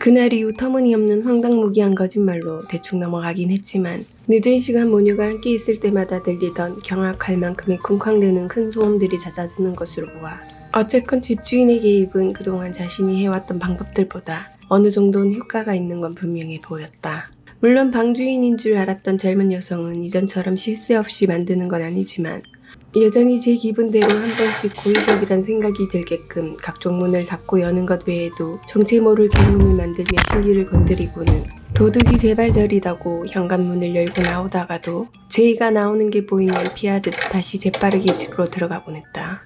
그날 이후 터무니없는 황당무계한 거짓말로 대충 넘어가긴 했지만 늦은 시간 모녀가 함께 있을 때마다 들리던 경악할 만큼의 쿵쾅대는 큰 소음들이 잦아드는 것으로 보아 어쨌건 집주인의 개입은 그동안 자신이 해왔던 방법들보다 어느 정도는 효과가 있는 건 분명해 보였다. 물론 방주인인 줄 알았던 젊은 여성은 이전처럼 실세 없이 만드는 건 아니지만 여전히 제 기분대로 한 번씩 고의적이란 생각이 들게끔 각종 문을 닫고 여는 것 외에도 정체 모를 개문을 만들며 신기를 건드리고는 도둑이 제발 저리다고 현관문을 열고 나오다가도 제이가 나오는 게 보이면 피하듯 다시 재빠르게 집으로 들어가곤 했다.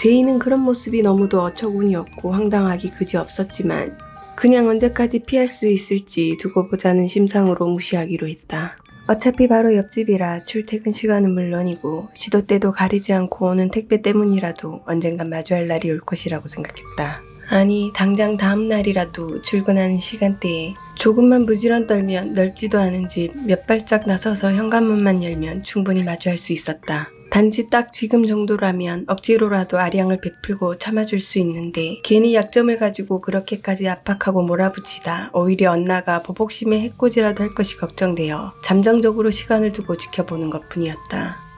제이는 그런 모습이 너무도 어처구니 없고 황당하기 그지없었지만 그냥 언제까지 피할 수 있을지 두고 보자는 심상으로 무시하기로 했다. 어차피 바로 옆집이라 출퇴근 시간은 물론이고 시도 때도 가리지 않고 오는 택배 때문이라도 언젠간 마주할 날이 올 것이라고 생각했다. 아니 당장 다음 날이라도 출근하는 시간대에 조금만 부지런 떨면 넓지도 않은 집 몇 발짝 나서서 현관문만 열면 충분히 마주할 수 있었다. 단지 딱 지금 정도라면 억지로라도 아량을 베풀고 참아줄 수 있는데 괜히 약점을 가지고 그렇게까지 압박하고 몰아붙이다 오히려 엇나가 보복심에 해코지라도 할 것이 걱정되어 잠정적으로 시간을 두고 지켜보는 것 뿐이었다.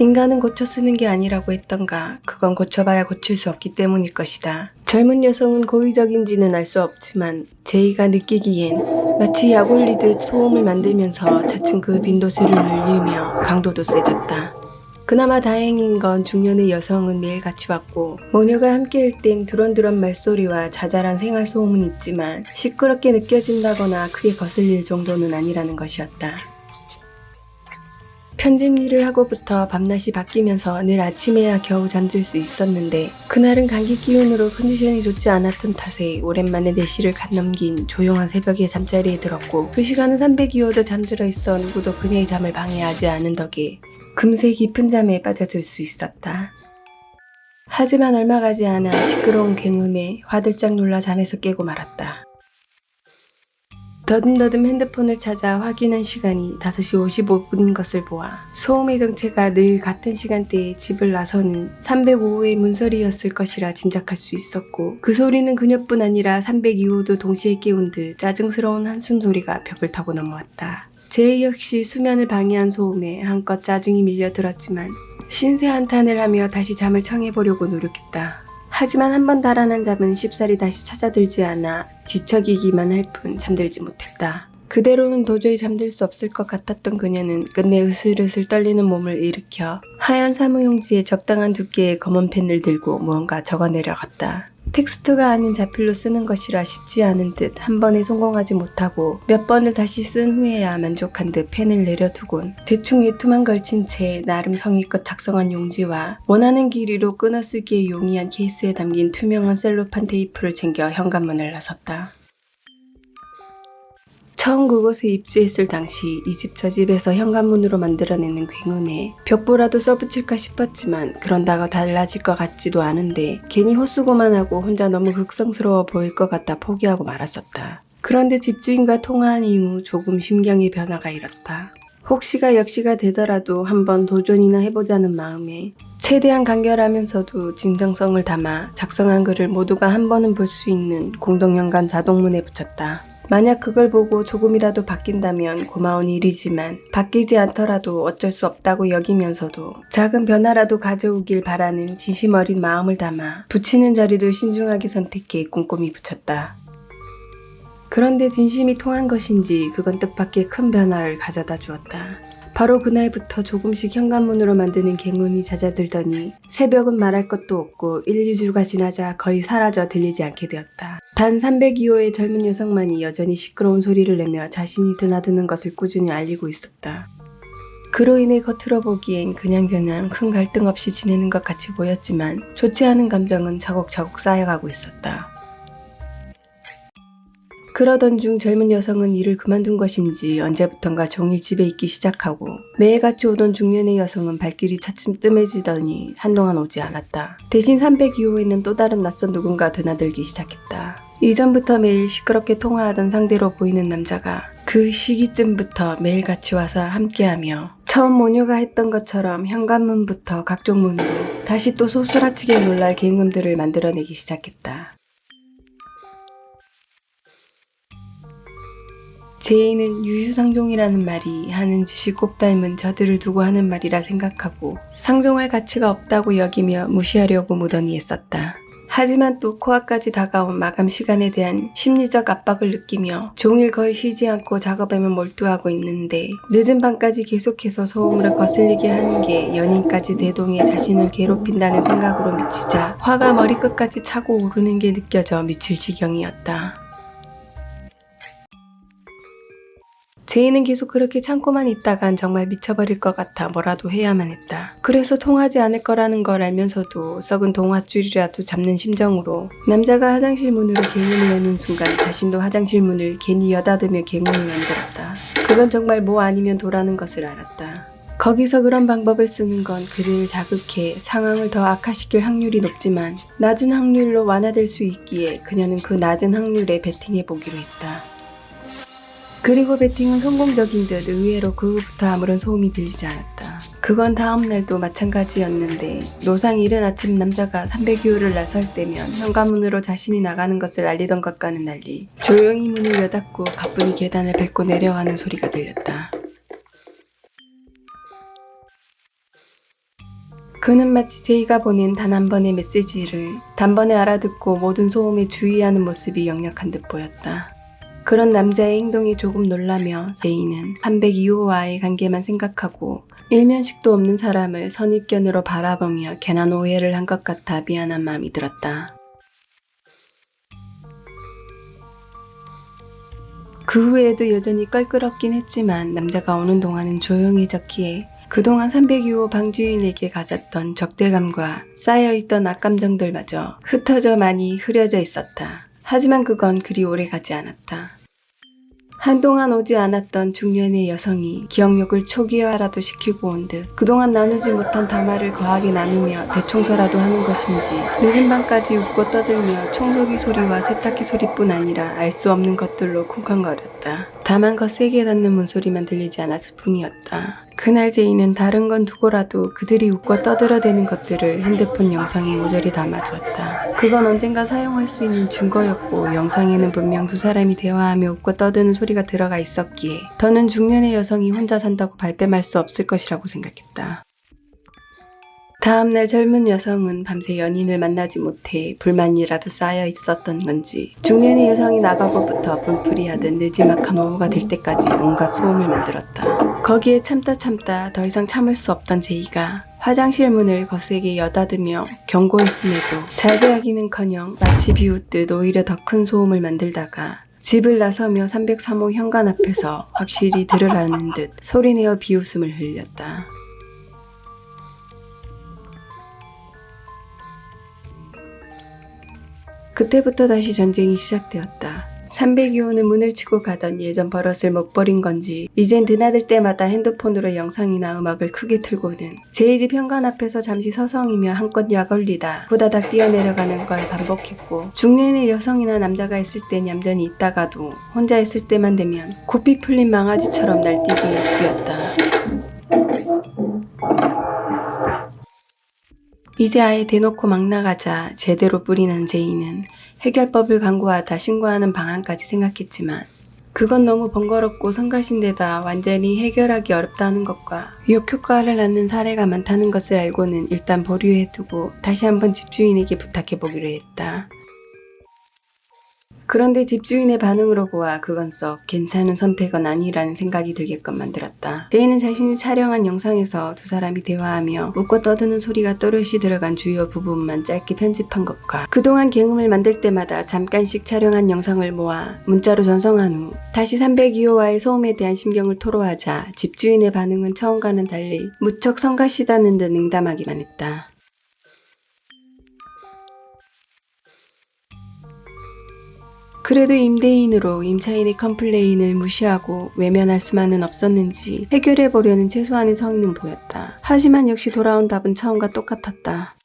인간은 고쳐 쓰는 게 아니라고 했던가 그건 고쳐봐야 고칠 수 없기 때문일 것이다. 젊은 여성은 고의적인지는 알 수 없지만 제이가 느끼기엔 마치 약 올리듯 소음을 만들면서 차츰 그 빈도수를 늘리며 강도도 세졌다. 그나마 다행인 건 중년의 여성은 매일 같이 왔고 모녀가 함께일 땐 두런두런 말소리와 자잘한 생활 소음은 있지만 시끄럽게 느껴진다거나 크게 거슬릴 정도는 아니라는 것이었다. 편집 일을 하고부터 밤낮이 바뀌면서 늘 아침에야 겨우 잠들 수 있었는데 그날은 감기 기운으로 컨디션이 좋지 않았던 탓에 오랜만에 4시를 갓 넘긴 조용한 새벽에 잠자리에 들었고 그 시간은 302호도 잠들어 있어 누구도 그녀의 잠을 방해하지 않은 덕에 금세 깊은 잠에 빠져들 수 있었다. 하지만 얼마 가지 않아 시끄러운 굉음에 화들짝 놀라 잠에서 깨고 말았다. 더듬더듬 핸드폰을 찾아 확인한 시간이 5시 55분인 것을 보아 소음의 정체가 늘 같은 시간대에 집을 나서는 305호의 문소리였을 것이라 짐작할 수 있었고 그 소리는 그녀뿐 아니라 302호도 동시에 깨운 듯 짜증스러운 한숨 소리가 벽을 타고 넘어왔다. 제이 역시 수면을 방해한 소음에 한껏 짜증이 밀려들었지만 신세 한탄을 하며 다시 잠을 청해보려고 노력했다. 하지만 한 번 달아난 잠은 쉽사리 다시 찾아들지 않아 뒤척이기만 할 뿐 잠들지 못했다. 그대로는 도저히 잠들 수 없을 것 같았던 그녀는 끝내 으슬으슬 떨리는 몸을 일으켜 하얀 사무용지에 적당한 두께의 검은 펜을 들고 무언가 적어 내려 갔다. 텍스트가 아닌 자필로 쓰는 것이라 쉽지 않은 듯 한 번에 성공하지 못하고 몇 번을 다시 쓴 후에야 만족한 듯 펜을 내려두곤 대충 외투만 걸친 채 나름 성의껏 작성한 용지와 원하는 길이로 끊어 쓰기에 용이한 케이스에 담긴 투명한 셀로판 테이프를 챙겨 현관문을 나섰다. 처음 그곳에 입주했을 당시 이 집 저 집에서 현관문으로 만들어내는 굉음에 벽보라도 써붙일까 싶었지만 그런다고 달라질 것 같지도 않은데 괜히 헛수고만 하고 혼자 너무 극성스러워 보일 것 같다 포기하고 말았었다. 그런데 집주인과 통화한 이후 조금 심경의 변화가 일었다. 혹시가 역시가 되더라도 한번 도전이나 해보자는 마음에 최대한 간결하면서도 진정성을 담아 작성한 글을 모두가 한 번은 볼 수 있는 공동현관 자동문에 붙였다. 만약 그걸 보고 조금이라도 바뀐다면 고마운 일이지만 바뀌지 않더라도 어쩔 수 없다고 여기면서도 작은 변화라도 가져오길 바라는 진심 어린 마음을 담아 붙이는 자리도 신중하게 선택해 꼼꼼히 붙였다. 그런데 진심이 통한 것인지 그건 뜻밖의 큰 변화를 가져다 주었다. 바로 그날부터 조금씩 현관문으로 만드는 갱음이 잦아들더니 새벽은 말할 것도 없고 1, 2주가 지나자 거의 사라져 들리지 않게 되었다. 단 302호의 젊은 여성만이 여전히 시끄러운 소리를 내며 자신이 드나드는 것을 꾸준히 알리고 있었다. 그로 인해 겉으로 보기엔 그냥저냥 큰 갈등 없이 지내는 것 같이 보였지만 좋지 않은 감정은 차곡차곡 쌓여가고 있었다. 그러던 중 젊은 여성은 일을 그만둔 것인지 언제부턴가 종일 집에 있기 시작하고 매일같이 오던 중년의 여성은 발길이 차츰 뜸해지더니 한동안 오지 않았다. 대신 302호에는 또 다른 낯선 누군가 드나들기 시작했다. 이전부터 매일 시끄럽게 통화하던 상대로 보이는 남자가 그그 시기쯤부터 매일 같이 와서 함께하며 처음 모녀가 했던 것처럼 현관문부터 각종 문으로 다시 또 소스라치게 놀랄 갱음들을 만들어내기 시작했다. 제이는 유유상종이라는 말이 하는 짓이 꼭 닮은 저들을 두고 하는 말이라 생각하고 상종할 가치가 없다고 여기며 무시하려고 무던히 애썼다. 하지만 또 코앞까지 다가온 마감 시간에 대한 심리적 압박을 느끼며 종일 거의 쉬지 않고 작업에만 몰두하고 있는데 늦은 밤까지 계속해서 소음을 거슬리게 하는 게 연인까지 대동해 자신을 괴롭힌다는 생각으로 미치자 화가 머리끝까지 차고 오르는 게 느껴져 미칠 지경이었다. 제이는 계속 그렇게 참고만 있다간 정말 미쳐버릴 것 같아 뭐라도 해야만 했다. 그래서 통하지 않을 거라는 걸 알면서도 썩은 동화줄이라도 잡는 심정으로 남자가 화장실 문으로 갱문을 여는 순간 자신도 화장실 문을 괜히 여닫으며 갱문을 만들었다. 그건 정말 뭐 아니면 도라는 것을 알았다. 거기서 그런 방법을 쓰는 건 그들을 자극해 상황을 더 악화시킬 확률이 높지만 낮은 확률로 완화될 수 있기에 그녀는 그 낮은 확률에 베팅해 보기로 했다. 그리고 배팅은 성공적인 듯 의외로 그 후부터 아무런 소음이 들리지 않았다. 그건 다음날도 마찬가지였는데 노상 이른 아침 남자가 300유를 나설 때면 현관문으로 자신이 나가는 것을 알리던 것과는 달리 조용히 문을 여닫고 가뿐히 계단을 밟고 내려가는 소리가 들렸다. 그는 마치 제이가 보낸 단 한 번의 메시지를 단번에 알아듣고 모든 소음에 주의하는 모습이 역력한 듯 보였다. 그런 남자의 행동이 조금 놀라며 제이는 302호와의 관계만 생각하고 일면식도 없는 사람을 선입견으로 바라보며 괜한 오해를 한 것 같아 미안한 마음이 들었다. 그 후에도 여전히 껄끄럽긴 했지만 남자가 오는 동안은 조용해졌기에 그동안 302호 방주인에게 가졌던 적대감과 쌓여있던 악감정들마저 흩어져 많이 흐려져 있었다. 하지만 그건 그리 오래 가지 않았다. 한동안 오지 않았던 중년의 여성이 기억력을 초기화라도 시키고 온 듯 그동안 나누지 못한 담화를 거하게 나누며 대청소라도 하는 것인지 늦은 밤까지 웃고 떠들며 청소기 소리와 세탁기 소리뿐 아니라 알 수 없는 것들로 쿵쾅거렸다. 다만 거 세게 닿는 문소리만 들리지 않았을 뿐이었다. 그날 제이는 다른 건 두고라도 그들이 웃고 떠들어대는 것들을 핸드폰 영상에 모조리 담아두었다. 그건 언젠가 사용할 수 있는 증거였고 영상에는 분명 두 사람이 대화하며 웃고 떠드는 소리가 들어가 있었기에 더는 중년의 여성이 혼자 산다고 발뺌할 수 없을 것이라고 생각했다. 다음날 젊은 여성은 밤새 연인을 만나지 못해 불만이라도 쌓여 있었던 건지 중년의 여성이 나가고부터 불풀이하듯 늦지막한 오후가 될 때까지 온갖 소음을 만들었다. 거기에 참다 참다 더 이상 참을 수 없던 제이가 화장실 문을 거세게 여닫으며 경고했음에도 잘제하기는커녕 마치 비웃듯 오히려 더 큰 소음을 만들다가 집을 나서며 303호 현관 앞에서 확실히 들으라는 듯 소리내어 비웃음을 흘렸다. 그때부터 다시 전쟁이 시작되었다. 302호는 문을 치고 가던 예전 버릇을 못 버린 건지 이젠 드나들 때마다 핸드폰으로 영상이나 음악을 크게 틀고는 제이 집 현관 앞에서 잠시 서성이며 한껏 약올리다 후다닥 뛰어내려가는 걸 반복했고 중년의 여성이나 남자가 있을 땐 얌전히 있다가도 혼자 있을 때만 되면 고삐 풀린 망아지처럼 날뛰기 일쑤였다. 이제 아예 대놓고 막 나가자 제대로 뿌리는 제이는 해결법을 강구하다 신고하는 방안까지 생각했지만 그건 너무 번거롭고 성가신데다 완전히 해결하기 어렵다는 것과 위협 효과를 낳는 사례가 많다는 것을 알고는 일단 보류해두고 다시 한번 집주인에게 부탁해보기로 했다. 그런데 집주인의 반응으로 보아 그건 썩 괜찮은 선택은 아니라는 생각이 들게끔 만들었다. 데이는 자신이 촬영한 영상에서 두 사람이 대화하며 웃고 떠드는 소리가 또렷이 들어간 주요 부분만 짧게 편집한 것과 그동안 경음을 만들 때마다 잠깐씩 촬영한 영상을 모아 문자로 전송한 후 다시 302호와의 소음에 대한 심경을 토로하자 집주인의 반응은 처음과는 달리 무척 성가시다는 듯 냉담하기만 했다. 그래도 임대인으로 임차인의 컴플레인을 무시하고 외면할 수만은 없었는지 해결해보려는 최소한의 성의는 보였다. 하지만 역시 돌아온 답은 처음과 똑같았다.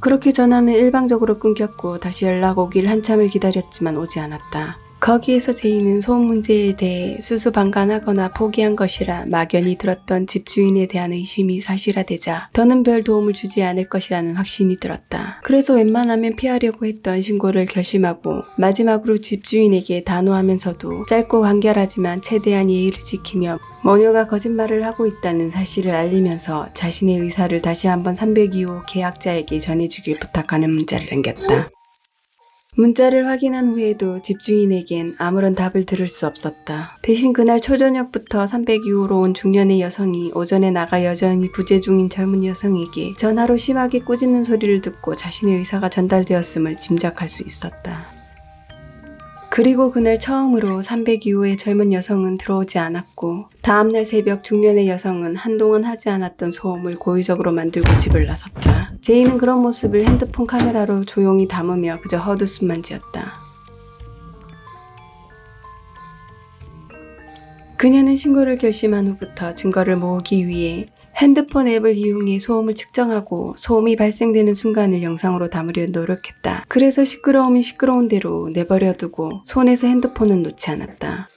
그렇게 전화는 일방적으로 끊겼고 다시 연락 오길 한참을 기다렸지만 오지 않았다. 거기에서 제이는 소음 문제에 대해 수수방관하거나 포기한 것이라 막연히 들었던 집주인에 대한 의심이 사실화되자 더는 별 도움을 주지 않을 것이라는 확신이 들었다. 그래서 웬만하면 피하려고 했던 신고를 결심하고 마지막으로 집주인에게 단호하면서도 짧고 간결하지만 최대한 예의를 지키며 모녀가 거짓말을 하고 있다는 사실을 알리면서 자신의 의사를 다시 한번 302호 계약자에게 전해주길 부탁하는 문자를 남겼다. 문자를 확인한 후에도 집주인에겐 아무런 답을 들을 수 없었다. 대신 그날 초저녁부터 302호로 온 중년의 여성이 오전에 나가 여전히 부재 중인 젊은 여성에게 전화로 심하게 꾸짖는 소리를 듣고 자신의 의사가 전달되었음을 짐작할 수 있었다. 그리고 그날 처음으로 302호의 젊은 여성은 들어오지 않았고 다음날 새벽 중년의 여성은 한동안 하지 않았던 소음을 고의적으로 만들고 집을 나섰다. 제이는 그런 모습을 핸드폰 카메라로 조용히 담으며 그저 헛웃음만 지었다. 그녀는 신고를 결심한 후부터 증거를 모으기 위해 핸드폰 앱을 이용해 소음을 측정하고 소음이 발생되는 순간을 영상으로 담으려 노력했다. 그래서 시끄러우면 시끄러운 대로 내버려두고 손에서 핸드폰은 놓지 않았다.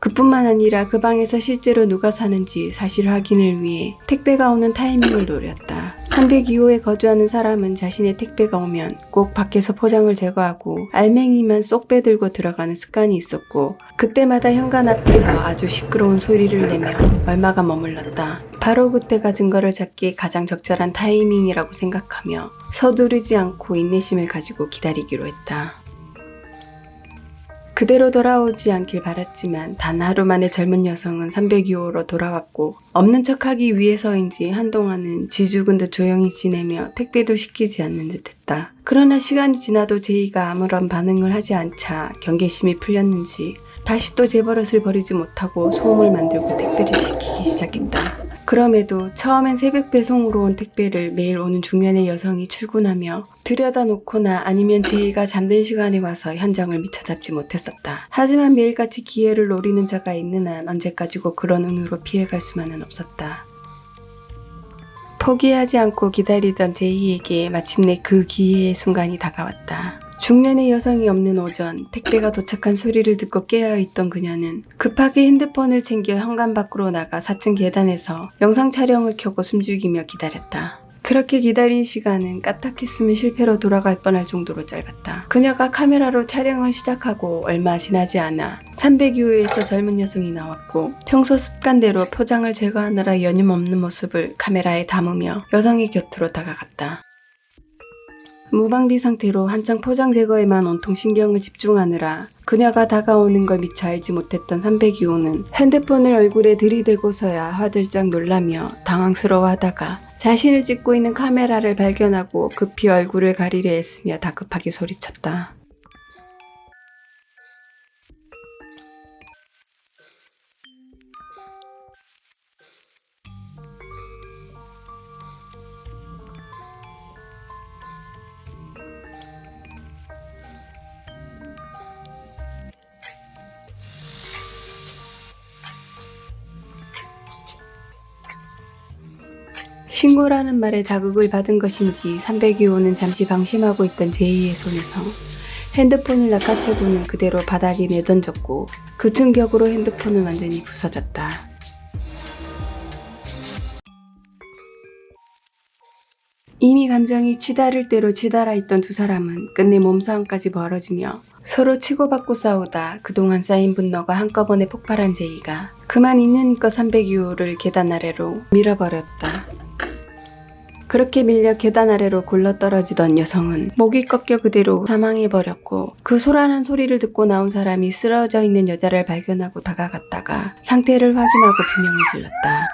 그뿐만 아니라 그 방에서 실제로 누가 사는지 사실 확인을 위해 택배가 오는 타이밍을 노렸다. 302호에 거주하는 사람은 자신의 택배가 오면 꼭 밖에서 포장을 제거하고 알맹이만 쏙 빼들고 들어가는 습관이 있었고 그때마다 현관 앞에서 아주 시끄러운 소리를 내며 얼마가 머물렀다. 바로 그때가 증거를 찾기에 가장 적절한 타이밍이라고 생각하며 서두르지 않고 인내심을 가지고 기다리기로 했다. 그대로 돌아오지 않길 바랐지만 단 하루 만에 젊은 여성은 302호로 돌아왔고 없는 척하기 위해서인지 한동안은 쥐죽은 듯 조용히 지내며 택배도 시키지 않는 듯했다. 그러나 시간이 지나도 제이가 아무런 반응을 하지 않자 경계심이 풀렸는지 다시 또제 버릇을 버리지 못하고 소음을 만들고 택배를 시키기 시작했다. 그럼에도 처음엔 새벽 배송으로 온 택배를 매일 오는 중년의 여성이 출근하며 들여다 놓거나 아니면 제이가 잠든 시간에 와서 현장을 미처 잡지 못했었다. 하지만 매일같이 기회를 노리는 자가 있는 한 언제까지고 그런 운으로 피해갈 수만은 없었다. 포기하지 않고 기다리던 제이에게 마침내 그 기회의 순간이 다가왔다. 중년의 여성이 없는 오전, 택배가 도착한 소리를 듣고 깨어있던 그녀는 급하게 핸드폰을 챙겨 현관 밖으로 나가 4층 계단에서 영상 촬영을 켜고 숨죽이며 기다렸다. 그렇게 기다린 시간은 까딱했으면 실패로 돌아갈 뻔할 정도로 짧았다. 그녀가 카메라로 촬영을 시작하고 얼마 지나지 않아 302호에서 젊은 여성이 나왔고 평소 습관대로 표장을 제거하느라 여념 없는 모습을 카메라에 담으며 여성의 곁으로 다가갔다. 무방비 상태로 한창 포장 제거에만 온통 신경을 집중하느라 그녀가 다가오는 걸 미처 알지 못했던 302호는 핸드폰을 얼굴에 들이대고서야 화들짝 놀라며 당황스러워하다가 자신을 찍고 있는 카메라를 발견하고 급히 얼굴을 가리려 애쓰며 다급하게 소리쳤다. 신고라는 말에 자극을 받은 것인지 302호는 잠시 방심하고 있던 제이의 손에서 핸드폰을 낚아채고는 그대로 바닥에 내던졌고 그 충격으로 핸드폰은 완전히 부서졌다. 이미 감정이 치달을 대로 치달아 있던 두 사람은 끝내 몸싸움까지 벌어지며 서로 치고받고 싸우다 그동안 쌓인 분노가 한꺼번에 폭발한 제이가 그만 있는 것 302호를 계단 아래로 밀어버렸다. 그렇게 밀려 계단 아래로 굴러떨어지던 여성은 목이 꺾여 그대로 사망해버렸고 그 소란한 소리를 듣고 나온 사람이 쓰러져 있는 여자를 발견하고 다가갔다가 상태를 확인하고 비명을 질렀다.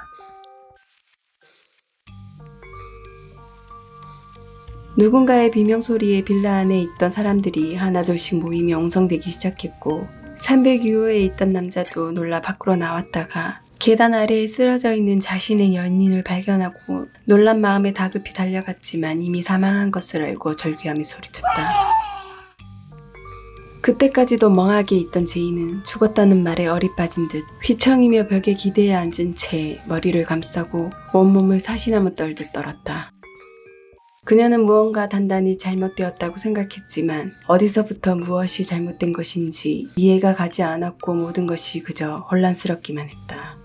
누군가의 비명 소리에 빌라 안에 있던 사람들이 하나둘씩 모이며 웅성대기 시작했고 302호에 있던 남자도 놀라 밖으로 나왔다가 계단 아래에 쓰러져 있는 자신의 연인을 발견하고 놀란 마음에 다급히 달려갔지만 이미 사망한 것을 알고 절규하며 소리쳤다. 그때까지도 멍하게 있던 제이는 죽었다는 말에 어리 빠진 듯 휘청이며 벽에 기대어 앉은 채 머리를 감싸고 온몸을 사시나무 떨듯 떨었다. 그녀는 무언가 단단히 잘못되었다고 생각했지만 어디서부터 무엇이 잘못된 것인지 이해가 가지 않았고 모든 것이 그저 혼란스럽기만 했다.